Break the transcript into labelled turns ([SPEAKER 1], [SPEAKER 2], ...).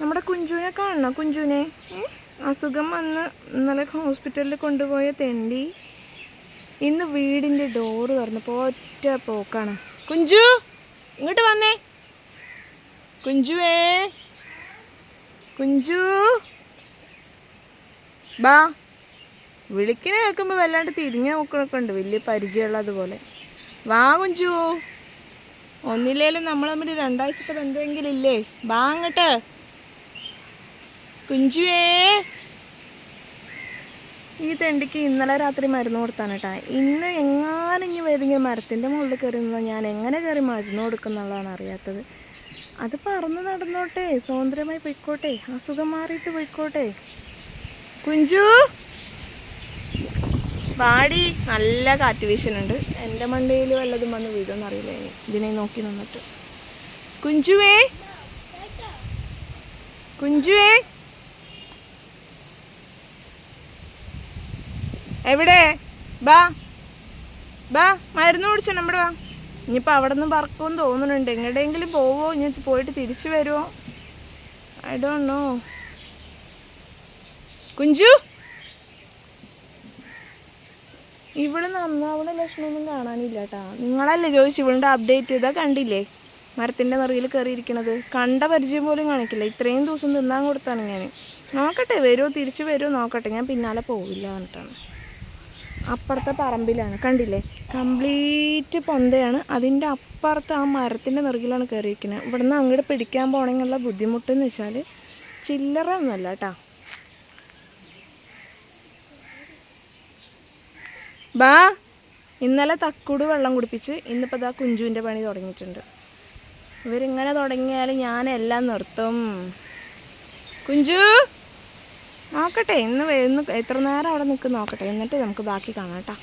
[SPEAKER 1] നമ്മുടെ കുഞ്ചുവിനെ കാണണോ? കുഞ്ചുവിനെ? അസുഖം വന്ന് ഇന്നലെ ഹോസ്പിറ്റലിൽ കൊണ്ടുപോയ തെണ്ടി ഇന്ന് വീടിന്റെ ഡോറ് തുറന്നപ്പോൾ ഒറ്റ പോക്കാണ്. കുഞ്ചു ഇങ്ങോട്ട് വന്നേ. കുഞ്ചുവേ. കുഞ്ചു. ബാ. വിളിക്കണ കേൾക്കുമ്പോൾ വല്ലാണ്ട് തിരിഞ്ഞു നോക്കണൊക്കെ ഉണ്ട്. വലിയ പരിചയമുള്ളതുപോലെ വാ കുഞ്ചു. ഒന്നില്ലേലും നമ്മൾ തമ്മിൽ രണ്ടാഴ്ചത്തെ ബന്ധമെങ്കിലും ഇല്ലേ വാ അങ്ങട്ട്. കുഞ്ചുവേ. ഈ തെണ്ടിക്ക് ഇന്നലെ രാത്രി മരുന്ന് കൊടുത്താണ് കേട്ടോ ഇന്ന് എങ്ങാനും ഇനി വരുന്നെങ്കിൽ മരത്തിന്റെ മുകളിൽ കയറി നിന്നാൽ ഞാൻ എങ്ങനെ കയറി മരുന്ന് കൊടുക്കുന്നുള്ളതാണ് അറിയാത്തത്. അത് പറന്ന് നടന്നോട്ടെ. സ്വതന്ത്രമായി പൊയ്ക്കോട്ടെ. അസുഖം മാറിയിട്ട് പൊയ്ക്കോട്ടെ. കുഞ്ചു! വാടി. നല്ല കാറ്റ് വീശുന്നുണ്ട്. എന്റെ മണ്ടയിൽ വല്ലതും വന്ന് വീഴുമെന്ന് അറിയില്ല ഇനി. ഇതിനെ നോക്കി നിന്നിട്ട്. കുഞ്ചുവേ! കുഞ്ചുവേ! എവിടെ? ബാ. ബാ മരുന്ന് കുടിച്ചോ നമ്മുടെ വാ ഇനിയിപ്പോൾ അവിടെ നിന്ന് പറക്കുമെന്ന് തോന്നുന്നുണ്ട്. എങ്ങടെയെങ്കിലും പോവോ? ഇനി പോയിട്ട് തിരിച്ചു വരുമോ ഐ ഡോണ്ട് നോ കുഞ്ചു? ഇവിടെ നന്നാവണ ലക്ഷണമൊന്നും കാണാനില്ല കേട്ടാ നിങ്ങളല്ലേ ചോദിച്ചു ഇവളുടെ അപ്ഡേറ്റ് ചെയ്താൽ കണ്ടില്ലേ? മരത്തിന്റെ നിറയിൽ കയറിയിരിക്കണത്. കണ്ട പരിചയം പോലും കാണിക്കില്ല. ഇത്രയും ദിവസം തിന്നാൻ കൊടുത്താണ് ഞാൻ നോക്കട്ടെ വരുമോ തിരിച്ചു വരുമോ നോക്കട്ടെ. ഞാൻ പിന്നാലെ പോവില്ല എന്നിട്ടാണ് അപ്പുറത്തെ പറമ്പിലാണ്. കണ്ടില്ലേ? കംപ്ലീറ്റ് പൊന്തയാണ്. അതിന്റെ അപ്പുറത്ത് ആ മരത്തിന്റെ നിറകിലാണ് കയറിയിരിക്കുന്നത് ഇവിടുന്ന് അങ്ങോട്ട് പിടിക്കാൻ പോകണമെന്നുള്ള ബുദ്ധിമുട്ടെന്ന് വെച്ചാൽ ചില്ലറ ഒന്നുമല്ല കേട്ടാ. ബാ ഇന്നലെ തക്കുട് വെള്ളം കുടിപ്പിച്ച് ഇന്നിപ്പോൾ ഇതാ കുഞ്ചുവിന്റെ പണി തുടങ്ങിയിട്ടുണ്ട്. ഇവരിങ്ങനെ തുടങ്ങിയാൽ ഞാൻ എല്ലാം നിർത്തും. കുഞ്ചു! നോക്കട്ടെ ഇന്ന് ഇന്ന് എത്ര നേരം അവിടെ നിൽക്കും നോക്കട്ടെ. എന്നിട്ട് നമുക്ക് ബാക്കി കാണാം കേട്ടോ.